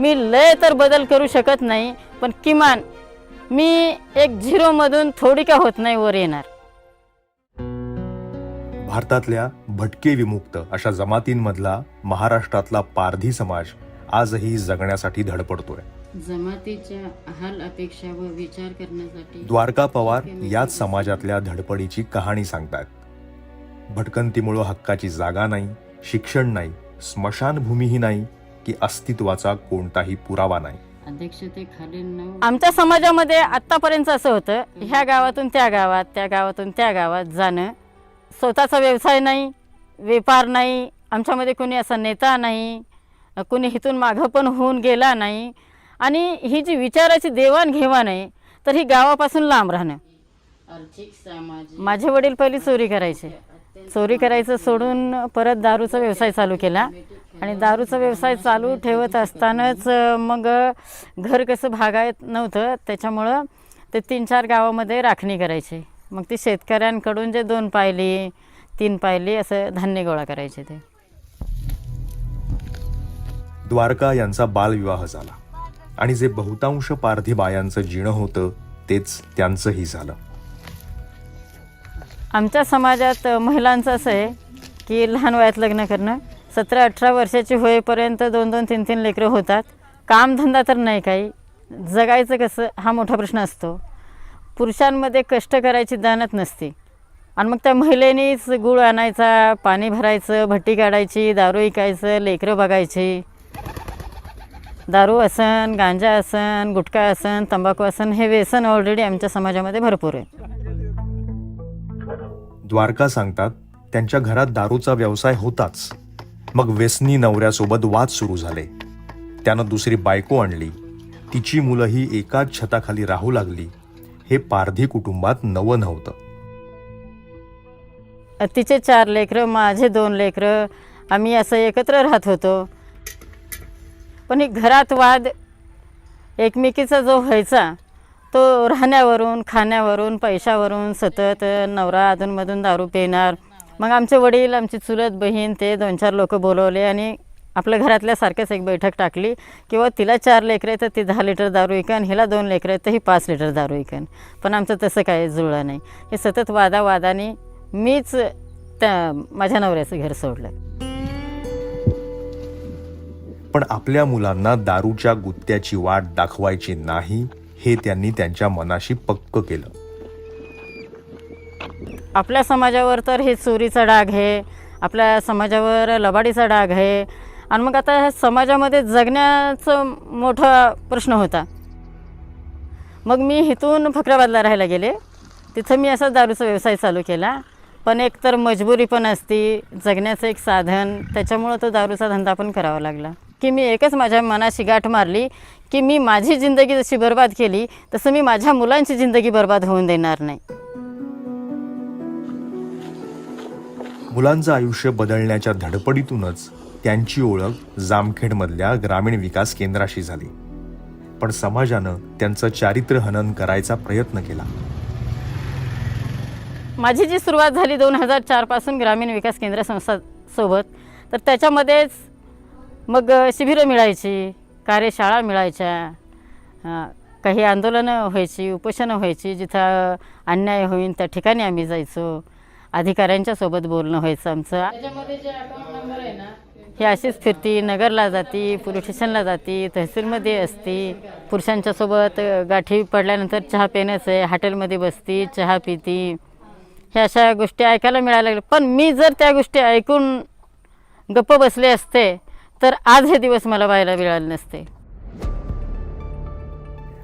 मी लय तर बदल करू शकत नाही पण किमान मी एक झिरोमधून थोडी का होत नाही वर येणार. भारतातल्या भटके विमुक्त अशा जमातींमधला महाराष्ट्रातला पारधी समाज आजही जगण्यासाठी धडपडतोय. जमातीच्या हाल अपेक्षा व विचार करण्यासाठी द्वारका पवार याच समाजातल्या धडपडीची कहाणी सांगतात भटकंतीमुळं हक्काची जागा नाही शिक्षण नाही स्मशानभूमीही नाही की अस्तित्वाचा कोणताही पुरावा नाही. आमच्या समाजामध्ये आतापर्यंत असं होतं ह्या गावातून त्या गावात त्या गावातून त्या गावात जाणं स्वतःचा व्यवसाय नाही व्यापार नाही आमच्यामध्ये कोणी असा नेता नाही कोणी इथून मागं पण होऊन गेला नाही. आणि ही जी विचाराची देवाणघेवाण आहे तर ही गावापासून लांब राहणं. माझे वडील पहिली चोरी करायचे. चोरी करायचं सोडून परत दारूचा व्यवसाय चालू केला. आणि दारूचा व्यवसाय चालू ठेवत असतानाच मग घर कसं भागायत नव्हतं त्याच्यामुळं ते तीन चार गावामध्ये राखणी करायचे. मग ती शेतकऱ्यांकडून जे दोन पायली तीन पायली असं धान्य गोळा करायचे ते. द्वारका यांचा बालविवाह झाला. आणि जे बहुतांश पारधी बायांचं जिणं होतं तेच त्यांचंही झालं. आमच्या समाजात महिलांचं असं आहे की लहान वयात लग्न करणं सतरा अठरा वर्षाची होईपर्यंत दोन दोन तीन तीन लेकरं होतात. कामधंदा तर नाही काही. जगायचं कसं हा मोठा प्रश्न असतो. पुरुषांमध्ये कष्ट करायची दानत नसते. आणि मग त्या महिलेनीच गुळ आणायचा पाणी भरायचं भट्टी काढायची दारू विकायचं लेकरं बघायची. दारू असन गांजा असन गुटखा असन तंबाखू असन हे व्यसन ऑलरेडी आमच्या समाजामध्ये भरपूर आहे. द्वारका सांगतात त्यांच्या घरात दारूचा व्यवसाय होताच. मग व्यसनी नवऱ्यासोबत वाद सुरू झाले. त्यानं दुसरी बायको आणली. तिची मुलंही एकाच छताखाली राहू लागली. हे पारधी कुटुंबात नवं नव्हतं. तिचे चार लेकरं माझे दोन लेकरं आम्ही असं एकत्र राहत होतो. पण घरात वाद एकमेकीचा जो व्हायचा तो राहण्यावरून खाण्यावरून पैशावरून सतत नवरा अधूनमधून दारू पिणार. मग आमचे वडील आमची चुलत बहीण ते दोन चार लोक बोलवले आणि आपल्या घरातल्या एक बैठक टाकली किंवा तिला चार लेकरं आहेत तर ती दहा लिटर दारू विकन हिला दोन लेकरं आहेत तर ही पाच लिटर दारू विकन. पण आमचं तसं काय जुळलं नाही. हे सतत वादावादाने मीच त्या माझ्या नवऱ्याचं घर सोडलं. पण आपल्या मुलांना दारूच्या गुत्त्याची वाट दाखवायची नाही हे त्यांनी त्यांच्या मनाशी पक्क केलं. आपल्या समाजावर तर हे चोरीचा डाग आहे आपल्या समाजावर लबाडीचा डाग आहे आणि मग आता ह्या समाजामध्ये जगण्याचं मोठा प्रश्न होता. मग मी इथून फकराबादला राहायला गेले. तिथं मी असा दारूचा व्यवसाय चालू केला. पण एक तर मजबुरी पण असती जगण्याचं एक साधन त्याच्यामुळं तो दारूचा धंदा पण करावा लागला. की मी एकच माझ्या मनाशी गाठ मारली की मी माझी जिंदगी जशी बर्बाद केली तसं मी माझ्या मुलांची जिंदगी बर्बाद होऊन देणार नाही. मुलांचं आयुष्य बदलण्याच्या धडपडीतूनच त्यांची ओळख जामखेडमधल्या ग्रामीण विकास केंद्राशी झाली. पण समाजानं त्यांचं चारित्र्य हनन करायचा प्रयत्न केला. माझी जी सुरुवात झाली दोन हजार चारपासून ग्रामीण विकास केंद्र संस्था सोबत तर त्याच्यामध्येच मग शिबिरं मिळायची कार्यशाळा मिळायच्या काही आंदोलनं व्हायची उपोषणं व्हायची जिथं अन्याय होईल त्या ठिकाणी आम्ही जायचो. अधिकाऱ्यांच्या सोबत बोलणं व्हायचं आमचं. ही अशीच फिरती नगरला जाती पोलीस स्टेशनला जाती तहसीलमध्ये असती. पुरुषांच्या सोबत गाठी पडल्यानंतर चहा पेणंच आहे हॉटेलमध्ये बसती चहा पिती. ह्या अशा गोष्टी ऐकायला मिळायला लागल्या पण मी जर त्या गोष्टी ऐकून गप्प बसले असते तर आज हे दिवस मला पाहायला मिळाले नसते.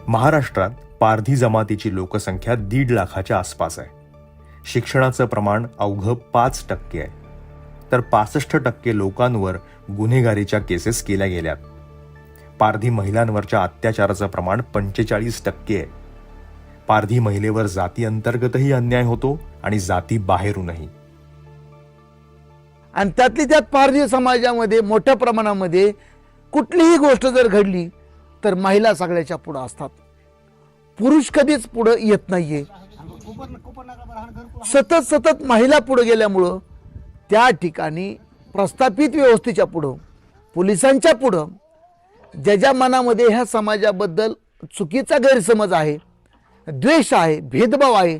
महाराष्ट्रात पारधी जमातीची लोकसंख्या दीड लाखाच्या आसपास आहे. शिक्षणाचं प्रमाण अवघं पाच टक्के आहे. तर पासष्ट टक्के लोकांवर गुन्हेगारीच्या केसेस केल्या गेल्यात. पारधी महिलांवरच्या अत्याचाराचं प्रमाण पंचेचाळीस टक्के आहे. पारधी महिलेवर जाती अंतर्गतही अन्याय होतो आणि जाती बाहेरूनही. आणि त्यातली त्यात पारधी समाजामध्ये मोठ्या प्रमाणामध्ये कुठलीही गोष्ट जर घडली तर महिला सगळ्याच्या पुढं असतात. पुरुष कधीच पुढं येत नाहीये. सतत सतत महिला पुढे गेल्यामुळं त्या ठिकाणी प्रस्थापित व्यवस्थेच्या पुढं पोलिसांच्या पुढं ज्याच्या मनामध्ये ह्या समाजाबद्दल चुकीचा गैरसमज आहे द्वेष आहे भेदभाव आहे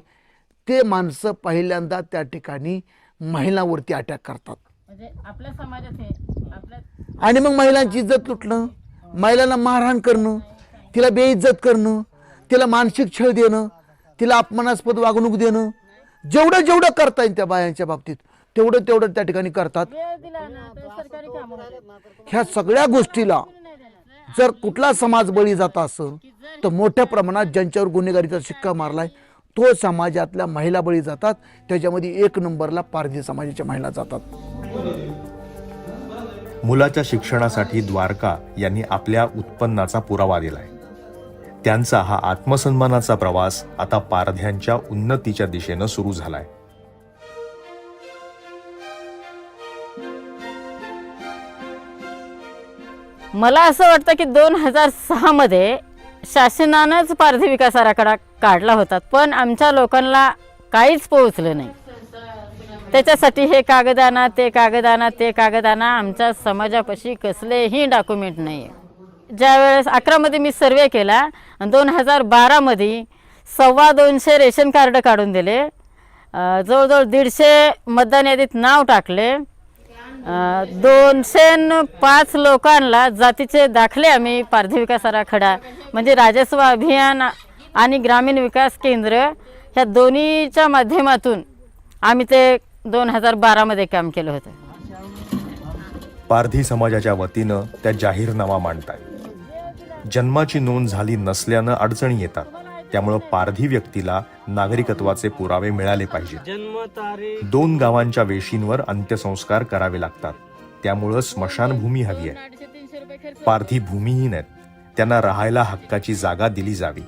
ते माणसं पहिल्यांदा त्या ठिकाणी महिलांवरती अटॅक करतात. म्हणजे आपल्या समाजात हे आपल्या आणि मग महिलांची इज्जत लुटणं महिलांना मारहाण करणं तिला बेइज्जत करणं तिला मानसिक छळ देणं तिला अपमानास्पद वागणूक देणं जेवढं जेवढं करता येईल त्या बायांच्या बाबतीत तेवढं तेवढं त्या ठिकाणी करतात वेळ दिला ना तर सरकारी कामं होतात. ह्या सगळ्या गोष्टीला जर कुठला समाज बळी जात असेल तर मोठ्या प्रमाणात ज्यांच्यावर गुन्हेगारीचा शिक्का मारलाय तो समाजातल्या महिला बळी जातात त्याच्यामध्ये एक नंबरला पारधी समाजाच्या महिला जातात मुलाच्या शिक्षणासाठी द्वारका यांनी आपल्या उत्पन्नाचा पुरावा दिलाय. त्यांचा हा आत्मसन्मानाचा प्रवास आता पारध्यांच्या उन्नतीच्या दिशेनं सुरू झालाय. मला असं वाटतं की दोन हजार सहामध्ये शासनानंच पारधी विकास आराखडा काढला होता पण आमच्या लोकांना काहीच पोहोचलं नाही. त्याच्यासाठी हे कागद आणा ते कागद आणा ते कागद आणा आमच्या समाजापाशी कसलेही डॉक्युमेंट नाही आहे ज्यावेळेस अकरामध्ये मी सर्वे केला आणि दोन हजार बारामध्ये सव्वा दोनशे रेशन कार्ड काढून दिले. जवळजवळ दीडशे मतदान यादीत नाव टाकले. दोनशे न पाच लोकांना जातीचे दाखले आम्ही पारधी विकास आराखडा म्हणजे राजस्व अभियान आणि ग्रामीण विकास केंद्र ह्या दोन्हीच्या माध्यमातून आम्ही ते दोन हजार बारामध्ये काम केलं होतं. पारधी समाजाच्या वतीनं त्या जाहीरनामा मांडताय जन्माची नोंद झाली नसल्यानं अडचणी येतात. त्यामुळं पारधी व्यक्तीला नागरिकत्वाचे पुरावे मिळाले पाहिजेत. दोन गावांच्या वेशींवर अंत्यसंस्कार करावे लागतात. त्यामुळं स्मशानभूमी हवी आहे. पारधी भूमिहीन आहेत. त्यांना राहायला हक्काची जागा दिली जावी.